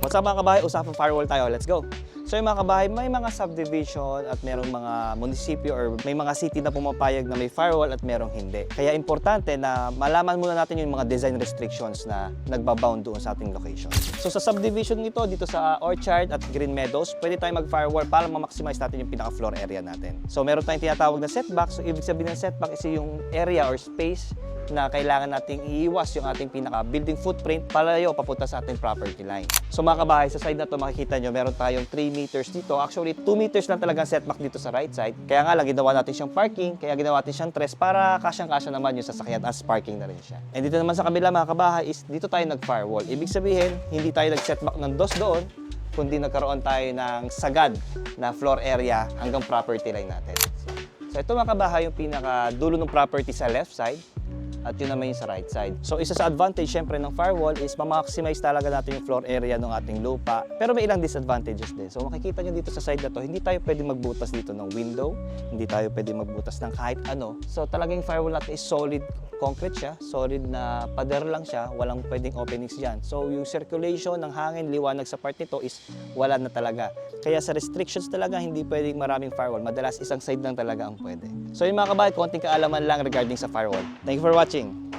What's up mga kabahay? Usapang firewall tayo. Let's go! So yung mga kabahay, may mga subdivision at merong mga munisipyo or may mga city na pumapayag na may firewall at merong hindi. Kaya importante na malaman muna natin yung mga design restrictions na nagbabound doon sa ating location. So sa subdivision nito, dito sa Orchard at Green Meadows, pwede tayo mag-firewall para ma-maximize natin yung pinaka-floor area natin. So meron tayong tinatawag na setback. So ibig sabihin ng setback is yung area or space na kailangan nating iiwas yung ating pinaka building footprint palayo papunta sa ating property line. So mga kabahay, sa side na to makikita nyo, meron tayong 3 meters dito. Actually, 2 meters lang talaga setback dito sa right side. Kaya nga lang, ginawa natin siyang parking, kaya ginawa natin siyang tres para kasyang-kasya naman yung sasakyan as parking na rin siya. And dito naman sa kabila mga kabahay is dito tayo nag-firewall. Ibig sabihin, hindi tayo nag-setback ng dos doon, kundi nagkaroon tayo ng sagad na floor area hanggang property line natin. So ito mga kabahay yung pinaka dulo ng property sa left side at yun naman yung sa right side. So isa sa advantage syempre ng firewall is ma-maximize talaga natin yung floor area ng ating lupa. Pero may ilang disadvantages din. So makikita nyo dito sa side na to, hindi tayo pwede magbutas dito ng window, hindi tayo pwede magbutas ng kahit ano. So talagang firewall natin is solid concrete siya, solid na pader lang siya, walang pwedeng openings dyan. So yung circulation ng hangin, liwanag sa part nito is wala na talaga. Kaya sa restrictions talaga, hindi pwedeng maraming firewall. Madalas isang side lang talaga ang pwede. So yung mga kabahay, konting kaalaman lang regarding sa firewall. Thank you for watching.